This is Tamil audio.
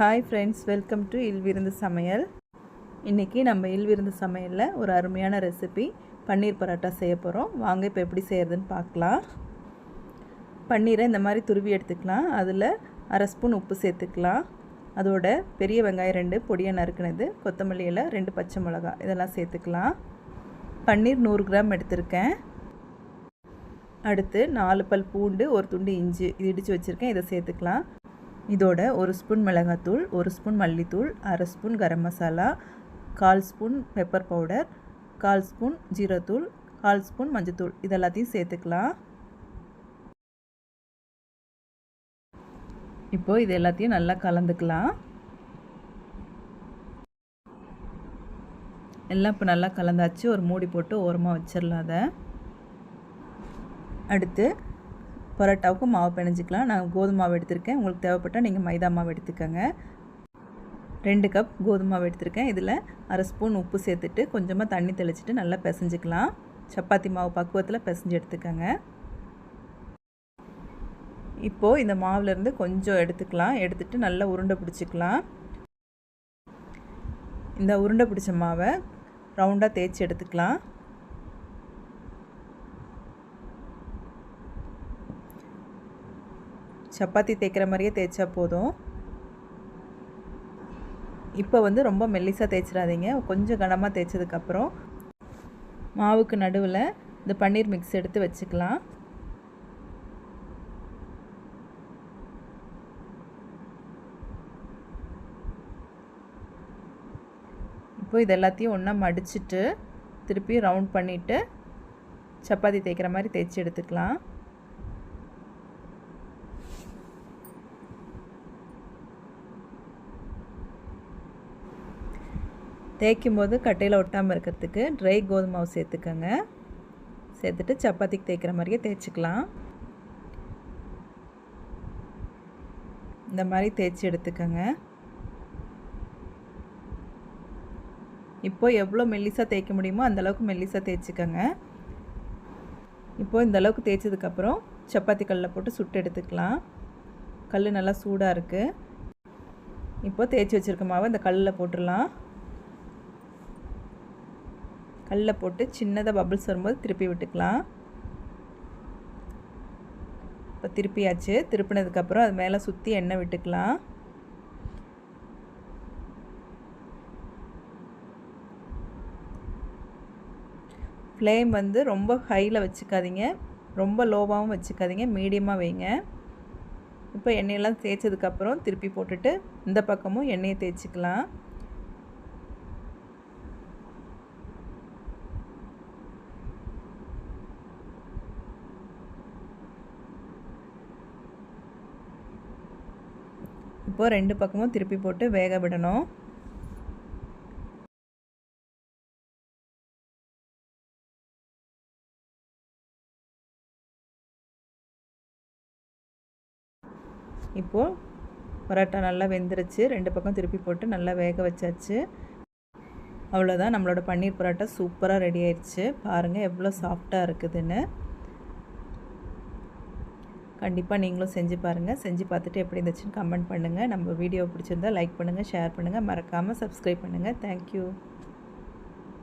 ஹாய் ஃப்ரெண்ட்ஸ் வெல்கம் டு இல்விருந்து சமையல் இன்றைக்கி நம்ம இல்விருந்து சமையலில் ஒரு அருமையான ரெசிபி பன்னீர் பரோட்டா செய்ய போகிறோம் வாங்க இப்போ எப்படி செய்கிறதுன்னு பார்க்கலாம். பன்னீரை இந்த மாதிரி துருவி எடுத்துக்கலாம். அதில் அரை ஸ்பூன் உப்பு சேர்த்துக்கலாம். அதோட பெரிய வெங்காயம் ரெண்டு பொடியாக நறுக்குனது கொத்தமல்லி இலை ரெண்டு பச்சை மிளகா இதெல்லாம் சேர்த்துக்கலாம். பன்னீர் நூறு கிராம் எடுத்திருக்கேன். அடுத்து நாலு பல் பூண்டு ஒரு துண்டு இஞ்சி இது இடித்து வச்சுருக்கேன் இதை சேர்த்துக்கலாம். இதோட ஒரு ஸ்பூன் மிளகாத்தூள் ஒரு ஸ்பூன் மல்லித்தூள் அரை ஸ்பூன் கரம் மசாலா கால் ஸ்பூன் பெப்பர் பவுடர் கால் ஸ்பூன் ஜீரத்தூள் கால் ஸ்பூன் மஞ்சத்தூள். இதெல்லாத்தையும் சேர்த்துக்கலாம். இப்போது இது எல்லாத்தையும் நல்லா கலந்துக்கலாம். எல்லாம் இப்போ நல்லா கலந்தாச்சு. ஒரு மூடி போட்டு ஓரமாக வச்சிடலாம் அதை. அடுத்து பரோட்டாவுக்கு மாவு பிணைஞ்சிக்கலாம். நான் கோதுமை மாவு எடுத்திருக்கேன். உங்களுக்கு தேவைப்பட்டால் நீங்கள் மைதா மாவு எடுத்துக்கோங்க. ரெண்டு கப் கோதுமை மாவு எடுத்திருக்கேன். இதில் அரை ஸ்பூன் உப்பு சேர்த்துட்டு கொஞ்சமாக தண்ணி தெளிச்சிட்டு நல்லா பிசைஞ்சிக்கலாம். சப்பாத்தி மாவு பக்குவத்தில் பிசைஞ்சு எடுத்துக்கோங்க. இப்போது இந்த மாவுலேருந்து கொஞ்சம் எடுத்துக்கலாம். எடுத்துகிட்டு நல்லா உருண்டை பிடிச்சிக்கலாம். இந்த உருண்டை பிடிச்ச மாவை ரவுண்டாக தேய்ச்சி எடுத்துக்கலாம். சப்பாத்தி தேய்க்கிற மாதிரியே தேய்ச்சா போதும். இப்போ வந்து ரொம்ப மெல்லிசாக தேய்ச்சிடாதீங்க. கொஞ்சம் கனமாக தேய்ச்சதுக்கப்புறம் மாவுக்கு நடுவில் இந்த பன்னீர் மிக்ஸ் எடுத்து வச்சுக்கலாம். இப்போ இது எல்லாத்தையும் ஒன்றா மடிச்சுட்டு திருப்பி ரவுண்ட் பண்ணிவிட்டு சப்பாத்தி தேய்க்கிற மாதிரி தேய்ச்சி எடுத்துக்கலாம். தேய்க்கும் போது கட்டையில் ஒட்டாமல் இருக்கிறதுக்கு ட்ரை கோதுமை மாவு சேர்த்துக்கோங்க. சேர்த்துட்டு சப்பாத்திக்கு தேய்க்கிற மாதிரியே தேய்ச்சிக்கலாம். இந்த மாதிரி தேய்ச்சி எடுத்துக்கோங்க. இப்போ எவ்வளோ மெல்லிசாக தேய்க்க முடியுமோ அந்தளவுக்கு மெல்லிசாக தேய்ச்சிக்கோங்க. இப்போது இந்த அளவுக்கு தேய்ச்சதுக்கப்புறம் சப்பாத்தி கல்லில் போட்டு சுட்டு எடுத்துக்கலாம். கல் நல்லா சூடாக இருக்குது இப்போது தேய்ச்சி வச்சுருக்க மாவை இந்த கல்லில் போட்டுடலாம். கல்லில் போட்டு சின்னதாக பபிள்ஸ் வரும்போது திருப்பி விட்டுக்கலாம். இப்போ திருப்பியாச்சு. திருப்பினதுக்கப்புறம் அது மேலே சுற்றி எண்ணெய் விட்டுக்கலாம். ஃப்ளேம் வந்து ரொம்ப ஹையில் வச்சுக்காதீங்க. ரொம்ப லோவாகவும் வச்சுக்காதீங்க. மீடியமாக வைங்க. இப்போ எண்ணெயெல்லாம் தேய்ச்சதுக்கப்புறம் திருப்பி போட்டுட்டு இந்த பக்கமும் எண்ணெயை தேய்ச்சிக்கலாம். இப்போது ரெண்டு பக்கமும் திருப்பி போட்டு வேக விடணும். இப்போது பரோட்டா நல்லா வெந்துருச்சு. ரெண்டு பக்கம் திருப்பி போட்டு நல்லா வேக வச்சாச்சு. அவ்வளோதான் நம்மளோட பன்னீர் பரோட்டா சூப்பராக ரெடி ஆயிடுச்சு. பாருங்கள் எவ்வளோ சாஃப்டாக இருக்குதுன்னு. கண்டிப்பாக நீங்களும் செஞ்சு பாருங்கள் செஞ்சு பார்த்துட்டு எப்படி இருந்துச்சுன்னு கமெண்ட் பண்ணுங்கள் நம்ம வீடியோ பிடிச்சிருந்தா லைக் பண்ணுங்கள் ஷேர் பண்ணுங்கள் மறக்காமல் சப்ஸ்கிரைப் பண்ணுங்கள் தேங்க்யூ